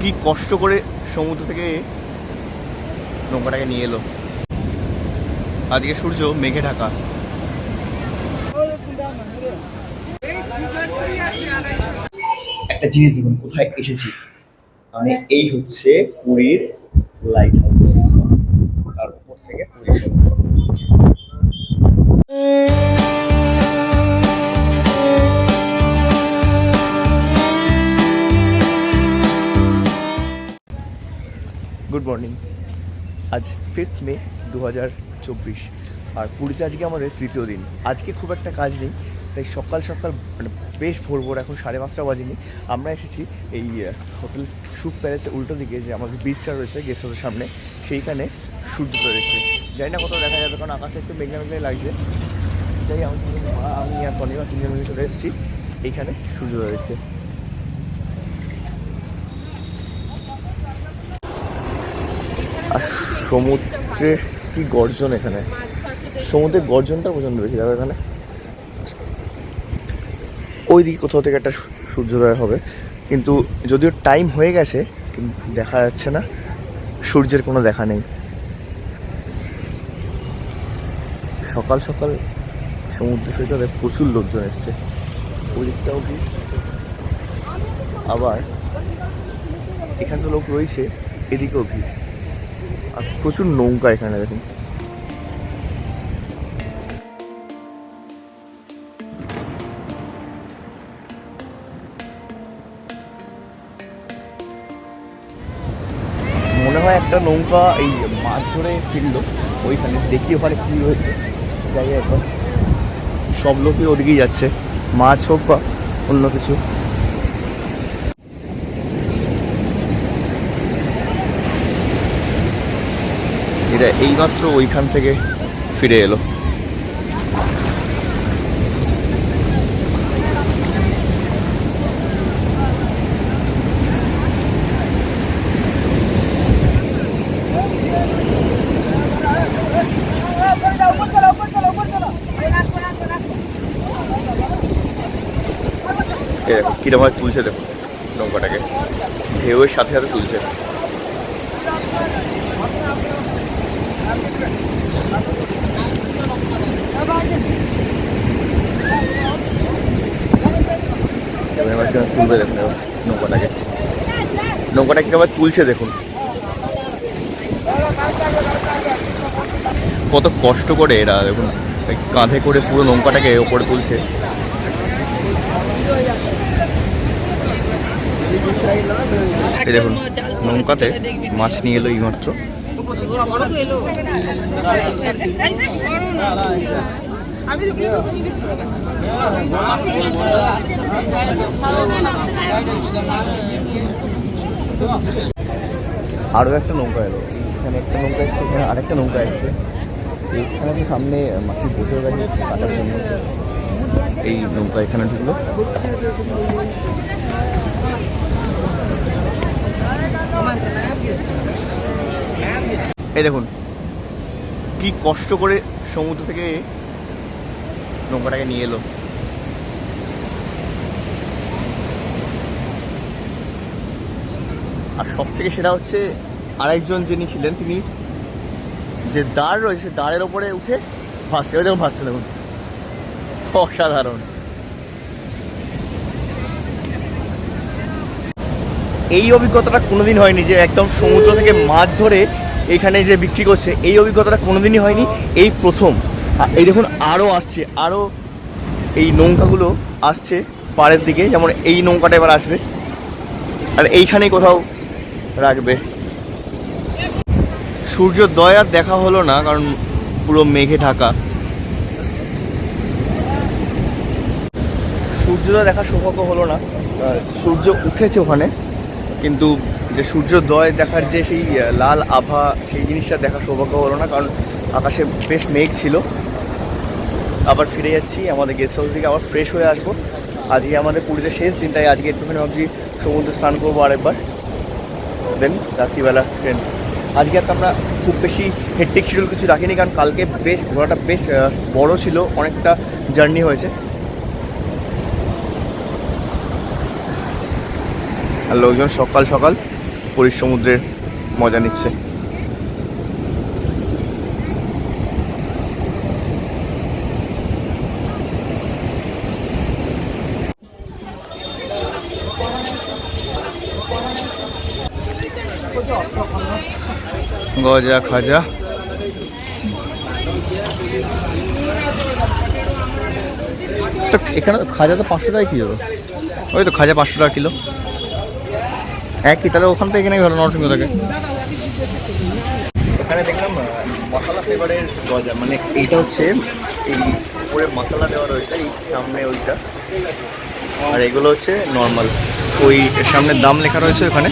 কি কষ্ট করে সমুদ্র থেকে নৌকাটাকে নিয়ে এলো? আজকে সূর্য মেঘে ঢাকা। একটা জিনিস দেখুন, কোথায় এসেছি? মানে এই হচ্ছে পুরীর লাইট হাউস তার উপর থেকে পুরীর মর্নিং আজ ফিফথ মে দু হাজার চব্বিশ। আর পুরীতে আজকে আমাদের তৃতীয় দিন। আজকে খুব একটা কাজ নেই, তাই সকাল সকাল মানে বেশ ভোর ভোর, এখন সাড়ে পাঁচটা বাজেনি। আমরা এসেছি এই হোটেল সুপ প্যালেসের উল্টো দিকে যে আমাদের বিচটা রয়েছে গেস্ট হাউসের সামনে। সেইখানে সূর্য রয়েছে জানি না কোথাও দেখা যাবে, কারণ আকাশে একটু মেঘলা মেঘলাই লাগছে। যাই আমি আমি আর পনিমা তিনজন মিলে চলে এসেছি। এইখানে সূর্য রয়েছে আর সমুদ্রের কি গর্জন এখানে? সমুদ্রের গর্জনটা প্রচণ্ড বেশি, দেখো এখানে। ওই দিকে কোথাও থেকে একটা সূর্যোদয় হবে। কিন্তু যদিও টাইম হয়ে গেছে, কিন্তু দেখা যাচ্ছে না। সূর্যের কোনো দেখা নেই। সকাল সকাল সমুদ্র সৈকতে প্রচুর লোকজন এসছে। ওই দিকটাও কি? আবার এখানে তো লোক রয়েছে, এদিকেও ভিড় আর প্রচুর নৌকা এখানে, দেখুন। মনে হয় একটা নৌকা এই মাছ ধরে ফিরলো, ওইখানে দেখি ওখানে কি হয়েছে। যাই একবার সব লোকই ওদিকেই যাচ্ছে, মাছ হোক বা অন্য কিছু। এরা এইমাত্র ওইখান থেকে ফিরে এলো। কিরমভাবে তুলছে দেখো নৌকাটাকে। ঢেউয়ের সাথে সাথে তুলছে। তুলবে দেখুন নৌকাটাকে। নৌকাটা কিরমভাবে তুলছে দেখুন। কত কষ্ট করে এরা দেখুন কাঁধে করে পুরো নৌকাটাকে ওপরে তুলছে। দেখুন, নৌকাতে মাছ নিয়ে এলো এইমাত্র। আরও একটা নৌকা এলো। এখানে একটা নৌকা এসছে, এখানে আরেকটা নৌকা এসছে। এখানে তো সামনে মাসি বসে গেছে কাটার জন্য, এই নৌকা এখানে ঢুকলো। এই দেখুন, কি কষ্ট করে সমুদ্র থেকে নৌকাটাকে নিয়ে এলো। আর সব থেকে সেটা হচ্ছে আরেকজন যিনি ছিলেন, তিনি যে দাঁড় রয়েছে দাঁড়ের ওপরে উঠে ভাসছে। ওই দেখুন, ভাসছে, দেখুন। অসাধারণ। এই অভিজ্ঞতাটা কোনোদিন হয়নি যে একদম সমুদ্র থেকে মাছ ধরে এখানে যে বিক্রি করছে, এই অভিজ্ঞতাটা কোনোদিনই হয়নি। এই প্রথম। এই দেখুন আরও আসছে আরও এই নৌকাগুলো আসছে পাড়ের দিকে, যেমন এই নৌকাটা এবার আসবে। আর এইখানেই কোথাও রাখবে। সূর্যোদয় আর দেখা হলো না, কারণ পুরো মেঘে ঢাকা। সূর্যোদয় দেখা সৌভাগ্য হলো না। সূর্য উঠেছে ওখানে, কিন্তু যে সূর্যোদয় দেখার যে সেই লাল আভা, সেই জিনিসটা দেখা সৌভাগ্য হলো না, কারণ আকাশে বেশ মেঘ ছিল। আবার ফিরে যাচ্ছি, আমাদের গেস্ট হাউস থেকে আবার ফ্রেশ হয়ে আসব। আজকে আমাদের পুরীতে শেষ দিন তাই আজকে একটুখানি ভাবছি সমুদ্রে স্নান করব আরেকবার। দেন রাত্রিবেলা ট্রেন আজকে আর আমরা খুব বেশি হেডটিক শিডিউল কিছু রাখিনি, কারণ কালকে বেশ ঘোরাটা বেশ বড় ছিল, অনেকটা জার্নি হয়েছে। আর লোকজন সকাল সকাল পুরীর সমুদ্রের মজা নিচ্ছে। গজা খাজা। তো এখানে তো খাজা তো পাঁচশো টাকা কিলো। ওই তো খাজা পাঁচশো টাকা কিলো। একই তাহলে ওখান থেকে কিনে ভালো নরসিংহ থেকে। এখানে দেখলাম মশলা ফ্লেভারের গজা মানে এইটা হচ্ছে এই উপরে মশলা দেওয়া রয়েছে এই সামনে ওইটা। আর এগুলো হচ্ছে নর্মাল ওই সামনে দাম লেখা রয়েছে ওখানে।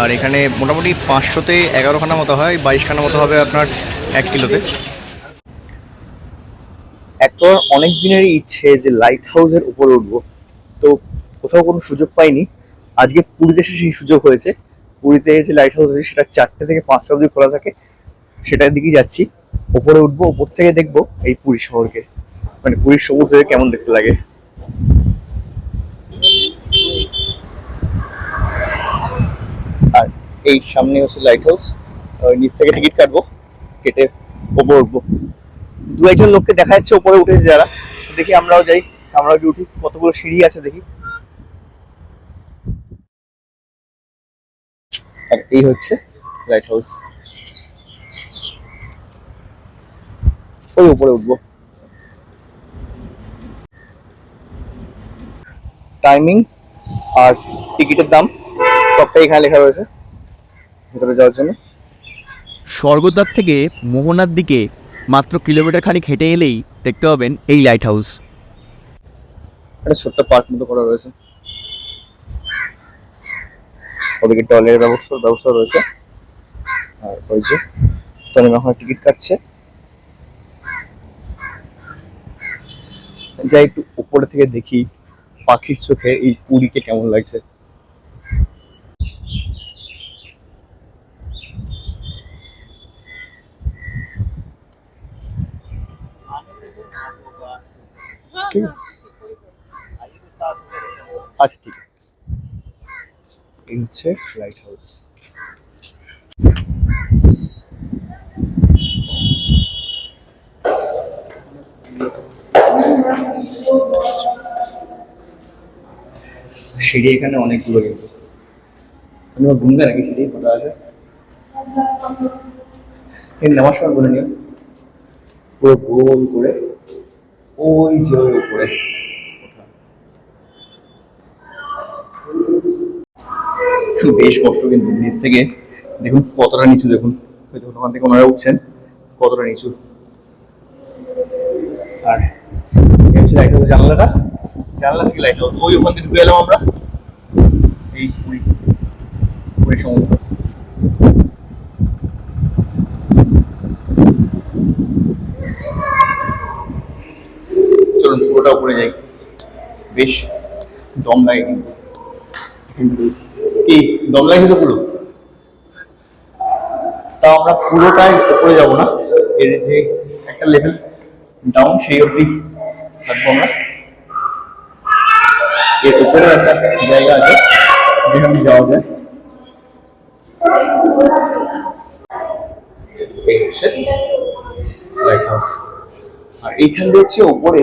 আর এখানে মোটামুটি পাঁচশোতে এগারোখানা মতো হয়, বাইশখানা মতো হবে আপনার এক কিলোতে। একটা অনেক দিনেরই ইচ্ছে যে লাইট হাউসের উপরে উঠবো, তো কোথাও কোনো সুযোগ পাইনি। আজকে পুরীতে এসে সেই সুযোগ হয়েছে। পুরীতে যে লাইট হাউস আছে, সেটা চারটে থেকে পাঁচটা অবধি খোলা থাকে। সেটার দিকেই যাচ্ছি। ওপরে উঠবো, ওপর থেকে দেখব এই পুরী শহরকে। মানে পুরীর সমুদ্রে কেমন দেখতে লাগে। এই সামনে হচ্ছে লাইট হাউস নিচ থেকে টিকিট কাটবো, কেটে ওপরে উঠবো। দু একজন লোককে দেখা যাচ্ছে ওপরে উঠেছে যারা। দেখি আমরাও যাই, আমরাও কি উঠি। কতগুলো সিঁড়ি আছে দেখি। আর এই হচ্ছে লাইট হাউস ওই উপরে উঠবো। টাইমিং আর টিকিটের দাম সবটাই এখানে লেখা রয়েছে। ভিতরে যাওয়ার জন্য? স্বর্গদ্বার থেকে মোহনার দিকে মাত্র কিলোমিটার খানিক হেঁটে এলেই দেখতে পাবেন এই লাইট হাউস একটা ছোট্ট পার্ক মতো করা রয়েছে। ওদিকে টয়লেটের ব্যবস্থা ব্যবস্থা রয়েছে। আর ওই যে তনিম এখন টিকিট কাটছে। যাই একটু উপরে থেকে দেখি পাখির চোখে এই পুরীকে কেমন লাগছে। ঠিক আছে? আচ্ছা ঠিক আছে। লাইট হাউস সিঁড়ি এখানে অনেকগুলো কিন্তু তুমি ঘুমবে নাকি সিঁড়ি কটা আছে। নামার সময় বলে নিও। পুরো গোল করে ওই যে ওই উপরে। বেশ কষ্ট কিন্তু নিচ থেকে। দেখুন, কতটা নিচু, দেখুন। দেখুন ওখান থেকে ওনারা উঠছেন, কতটা নিচু। আর হচ্ছে লাইট হাউস জানলাটা। জানলা থেকে লাইট হাউস ওই ওখান থেকে ঢুকে এলাম আমরা। এই পুরী পুরীর সমুদ্র চলুন পুরোটা উপরে যাই। বেশ, দম লাগে কিন্তু কি দম লাগছে তো পুরো? তাও আমরা পুরোটাই উপরে যাব না। এর যে একটা লেভেল ডাউন সেই অবধি থাকব আমরা। এর উপরে একটা জায়গা আছে, যেখানে যাওয়া যায়। লাইট হাউস আর এইখান দিয়ে হচ্ছে উপরে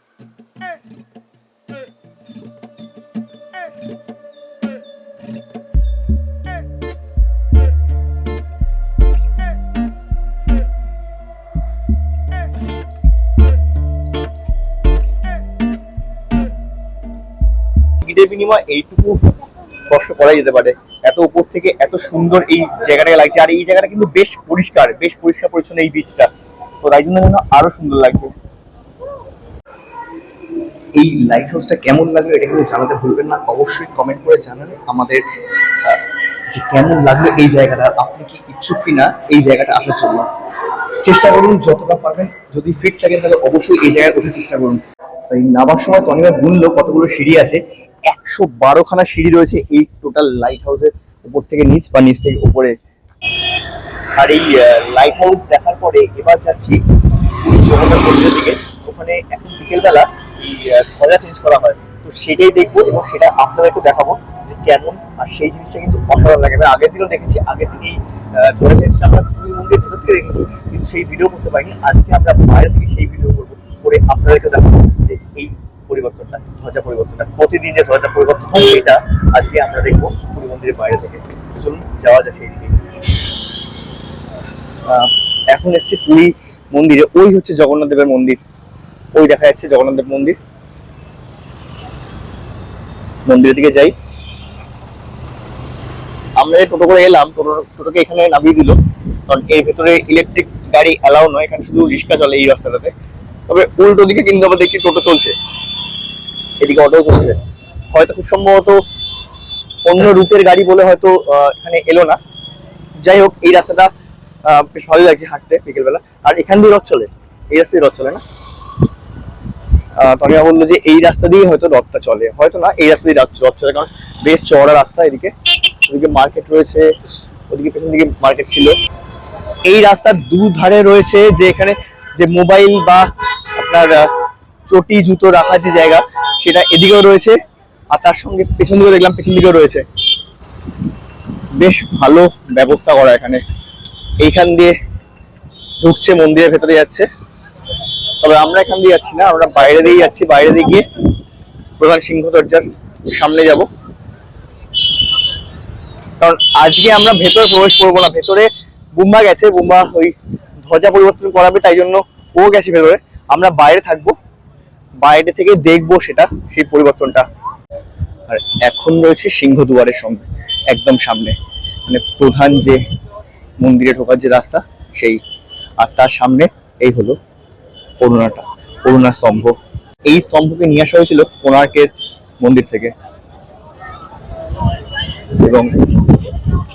বিনিময় এইটুকু কষ্ট করা যেতে পারে। এত উপর থেকে এত সুন্দর এই জায়গাটাকে লাগছে। আর এই জায়গাটা কিন্তু বেশ পরিষ্কার বেশ পরিষ্কার পরিচ্ছন্ন এই বিচটা তো তাই জন্য আরও সুন্দর লাগছে। এই লাইট হাউসটা কেমন লাগল এটা কিন্তু জানাতে ভুলবেন না। অবশ্যই কমেন্ট করে জানালে আমাদের যে কেমন লাগল এই জায়গাটা, আপনি কি ইচ্ছুক কিনা এই জায়গাটা আসার জন্য। চেষ্টা করুন, যতটা পারবেন, যদি ফিট থাকেন তাহলে অবশ্যই এই জায়গায় ওঠার চেষ্টা করুন। এই নামার সময় তনিমা গুনলো কতগুলো সিঁড়ি আছে একশো বারোখানা সিঁড়ি রয়েছে এই টোটাল লাইট হাউসের উপর থেকে নিচ বা নিচ থেকে উপরে। আর এই লাইট হাউস দেখার পরে এবার যাচ্ছি জগন্নাথ দিকে। ওখানে এখন বিকেলবেলা এই ধ্বজা চেঞ্জ করা হয়। তো সেটাই দেখব এবং সেটা আপনারা একটু দেখাবো যে কেমন আর সেই জিনিসটা কিন্তু অসাধারণ লাগে। আগের দিনও দেখেছি, আগের দিনই ধ্বজা চেঞ্জটা আমরা পুরী মন্দিরের ভেতর থেকে দেখেছি, কিন্তু সেই ভিডিও করতে পারিনি। আজকে আমরা বাইরে থেকে সেই ভিডিও করব। করে আপনাদেরকে দেখাবো যে এই পরিবর্তনটা, ধ্বজা পরিবর্তনটা, প্রতিদিন যে ধ্বজা পরিবর্তন হয় সেটা আজকে আমরা দেখব পুরী মন্দিরের বাইরে থেকে। চলুন, যাওয়া যায় সেই দিকে। এখন এসছি পুরী মন্দিরে। ওই হচ্ছে জগন্নাথ দেবের মন্দির। ওই দেখা যাচ্ছে জগন্নাথ দেব মন্দির। মন্দিরের দিকে যাই। আমরা যে টোটো করে এলাম, টোটো, টোটোকে এখানে নামিয়ে দিল। কারণ এর ভেতরে ইলেকট্রিক গাড়ি অ্যালাউ নয়, এখানে শুধু রিক্সা চলে এই রাস্তাটাতে। তবে উল্টো দিকে কিন্তু আবার দেখছি টোটো চলছে। এদিকে অটো চলছে। হয়তো খুব সম্ভবত অন্য রুটের গাড়ি বলে হয়তো এখানে এলো না। যাই হোক, এই রাস্তাটা বেশ ভালো লাগছে হাঁটতে বিকেলবেলা। আর এখান দিয়ে রথ চলে। এই রাস্তায় রথ চলে না? তনিয়া বলল যে এই রাস্তা দিয়ে হয়তো রথটা চলে। হয়তো না, এই রাস্তা দিয়ে রথ রথ চলে। কারণ বেশ চওড়া রাস্তা এদিকে। ওদিকে মার্কেট রয়েছে, ওদিকে পেছন দিকে মার্কেট ছিল। এই রাস্তার দুধারে রয়েছে যে এখানে যে মোবাইল বা আপনার চটি, জুতো রাখার যে জায়গা সেটা এদিকেও রয়েছে, আর তার সঙ্গে পেছন দিকেও দেখলাম, পেছন দিকেও রয়েছে। বেশ ভালো ব্যবস্থা করা এখানে। এইখান দিয়ে ঢুকছে, মন্দিরের ভেতরে যাচ্ছে। তবে আমরা এখান দিয়ে যাচ্ছি না, আমরা বাইরে দিয়ে যাচ্ছি। বাইরে দিয়ে গিয়ে প্রধান সিংহ দরজার সামনে যাব। কারণ আজকে আমরা ভেতরে প্রবেশ করব না, ভেতরে বুম্বা গেছে, বুম্বা ওই ধ্বজা পরিবর্তন করাবে, তাই জন্য ও গেছে ভেতরে। আমরা বাইরে থাকব। বাইরে থেকে দেখব সেটা, সেই পরিবর্তনটা। আর এখন রয়েছে সিংহ দুয়ারের সঙ্গে, একদম সামনে। মানে প্রধান যে মন্দিরে ঢোকার যে রাস্তা, সেই। আর তার সামনে এই হলো করুণাটা অরুণা স্তম্ভ। এই স্তম্ভকে নিয়ে আসা হয়েছিল কোণার্কের মন্দির থেকে। এবং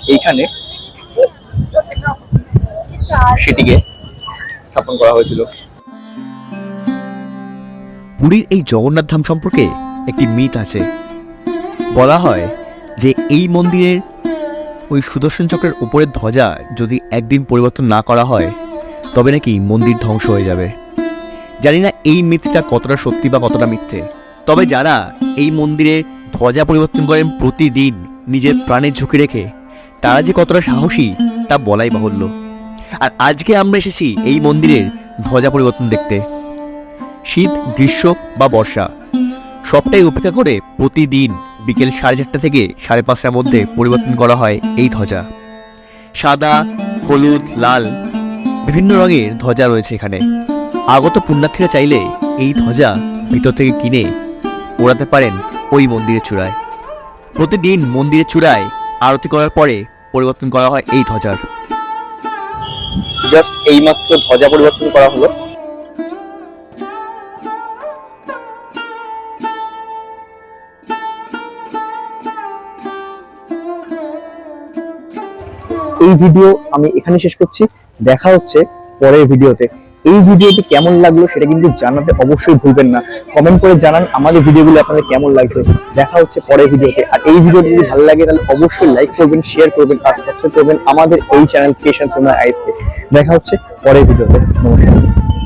এইখানে সেটিকে স্থাপন করা হয়েছিল। পুরীর এই জগন্নাথ ধাম সম্পর্কে একটি মিথ আছে। বলা হয় যে এই মন্দিরের ওই সুদর্শন চক্রের উপরের ধ্বজা যদি একদিন পরিবর্তন না করা হয়, তবে নাকি মন্দির ধ্বংস হয়ে যাবে। জানি না এই মিথটা কতটা সত্যি বা কতটা মিথ্যে, তবে যারা এই মন্দিরে ধ্বজা পরিবর্তন করেন প্রতিদিন নিজের প্রাণের ঝুঁকি রেখে, তারা যে কতটা সাহসী তা বলাই বাহুল্য। আর আজকে আমরা এসেছি এই মন্দিরের ধ্বজা পরিবর্তন দেখতে। শীত, গ্রীষ্ম বা বর্ষা। সবটাই উপেক্ষা করে প্রতিদিন বিকেল সাড়ে চারটা থেকে সাড়ে পাঁচটার মধ্যে পরিবর্তন করা হয় এই ধ্বজা। সাদা, হলুদ, লাল বিভিন্ন রঙের ধ্বজা রয়েছে এখানে। আগত পুণ্যার্থীরা চাইলে এই ধ্বজা ভিতর থেকে কিনে ওড়াতে পারেন ওই মন্দিরের চূড়ায়। প্রতিদিন মন্দিরের চূড়ায় আরতি করার পরে পরিবর্তন করা হয় এই ধ্বজার। জাস্ট এইমাত্র ধ্বজা পরিবর্তন করা হলো। এই ভিডিও আমি এখানে শেষ করছি। দেখা হচ্ছে পরের ভিডিওতে। এই ভিডিওটি কেমন লাগল সেটা কিন্তু জানাতে অবশ্যই ভুলবেন না। কমেন্ট করে জানান আমাদের ভিডিওগুলো আপনাদের কেমন লাগছে। দেখা হচ্ছে পরের ভিডিওতে। আর এই ভিডিওটি যদি ভালো লাগে তাহলে অবশ্যই লাইক করবেন শেয়ার করবেন আর সাবস্ক্রাইব করবেন আমাদের এই চ্যানেল ক্রিয়েশন আইসকে দেখা হচ্ছে পরের ভিডিওতে। নমস্কার।